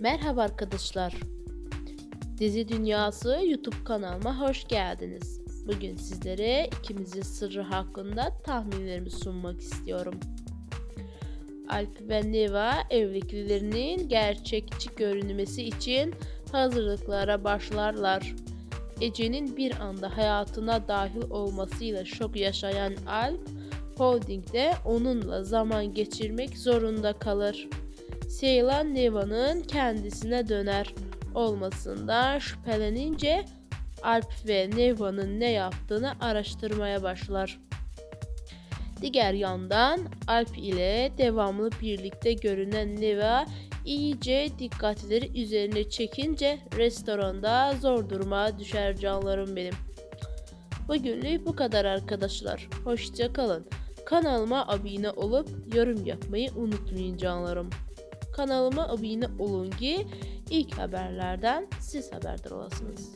Merhaba arkadaşlar. Dizi Dünyası YouTube kanalıma hoş geldiniz. Bugün sizlere ikimizin sırrı hakkında tahminlerimi sunmak istiyorum. Alp ve Neva evliliklerinin gerçekçi görünmesi için hazırlıklara başlarlar. Ece'nin bir anda hayatına dahil olmasıyla şok yaşayan Alp, Holding'de onunla zaman geçirmek zorunda kalır. Seylan Neva'nın kendisine döner olmasından şüphelenince Alp ve Neva'nın ne yaptığını araştırmaya başlar. Diğer yandan Alp ile devamlı birlikte görünen Neva iyice dikkatleri üzerine çekince restoranda zor duruma düşer canlarım benim. Bugünlük bu kadar arkadaşlar. Hoşça kalın. Kanalıma abone olup yorum yapmayı unutmayın canlarım. Kanalıma abone olun ki ilk haberlerden siz haberdar olasınız.